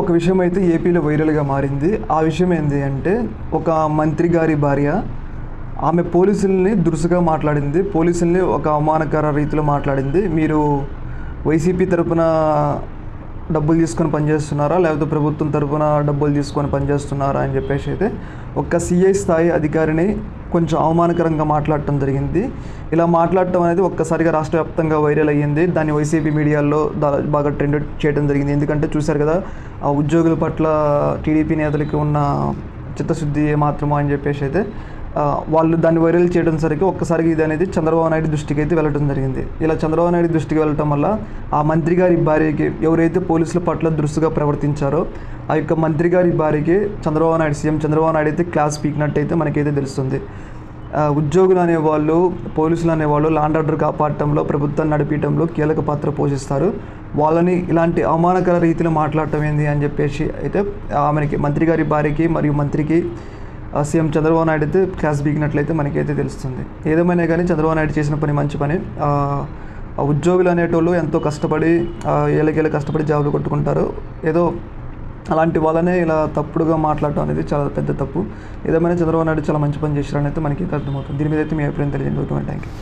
ఒక విషయం అయితే ఏపీలో వైరల్గా మారింది. ఆ విషయం ఏంటి అంటే ఒక మంత్రి గారి భార్య ఆమె పోలీసుల్ని దురుసుగా మాట్లాడింది. పోలీసుల్ని ఒక అవమానకర రీతిలో మాట్లాడింది. మీరు వైసీపీ తరపున డబ్బులు తీసుకొని పనిచేస్తున్నారా? లేకపోతే ప్రభుత్వం తరపున డబ్బులు తీసుకొని పనిచేస్తున్నారా అని చెప్పేసి అయితే ఒక సిఐ స్థాయి అధికారిని కొంచెం అవమానకరంగా మాట్లాడటం జరిగింది. ఇలా మాట్లాడటం అనేది ఒక్కసారిగా రాష్ట్ర వ్యాప్తంగా వైరల్ అయ్యింది. దాన్ని వైసీపీ మీడియాలో దా- బాగా ట్రెండ్ చేయడం జరిగింది. ఎందుకంటే చూశారు కదా ఆ ఉద్యోగుల పట్ల టీడీపీ నేతలకి ఉన్న చిత్తశుద్ధి ఏమాత్రమో అని చెప్పేసి అయితే వాళ్ళు దాన్ని వైరల్ చేయడం సరికి ఒక్కసారిగా ఇది అనేది చంద్రబాబు నాయుడు దృష్టికి అయితే వెళ్ళడం జరిగింది. ఇలా చంద్రబాబు నాయుడు దృష్టికి వెళ్ళటం వల్ల ఆ మంత్రి గారి భార్యకి ఎవరైతే పోలీసుల పట్ల దురుసుగా ప్రవర్తించారో ఆ యొక్క మంత్రి గారి భార్యకి చంద్రబాబు నాయుడు సీఎం చంద్రబాబు నాయుడు అయితే క్లాస్ పీకినట్టయితే మనకైతే తెలుస్తుంది. ఉద్యోగులు అనేవాళ్ళు పోలీసులు అనేవాళ్ళు లాండ్ ఆర్డర్ కాపాడటంలో ప్రభుత్వాన్ని నడిపించడంలో కీలక పాత్ర పోషిస్తారు. వాళ్ళని ఇలాంటి అవమానకర రీతిలో మాట్లాడటం ఏంది అని చెప్పేసి అయితే ఆమెకి మంత్రి గారి భార్యకి మరియు మంత్రికి సీఎం చంద్రబాబు నాయుడు అయితే క్లాస్ బీగినట్లయితే మనకైతే తెలుస్తుంది. ఏదేమైనా కానీ చంద్రబాబు నాయుడు చేసిన పని మంచి పని. ఉద్యోగులు అనేటోళ్ళు ఎంతో కష్టపడి ఏళ్ళకేళ్ళ కష్టపడి జాబులు కొట్టుకుంటారు. ఏదో అలాంటి వాళ్ళనే ఇలా తప్పుడుగా మాట్లాడటం అనేది చాలా పెద్ద తప్పు. ఏదేమైనా చంద్రబాబు నాయుడు చాలా మంచి పని చేశారని అయితే మనకి అర్థమవుతుంది. దీని మీద అయితే మీ అభిప్రాయం తెలియజేయండి. Okay thank you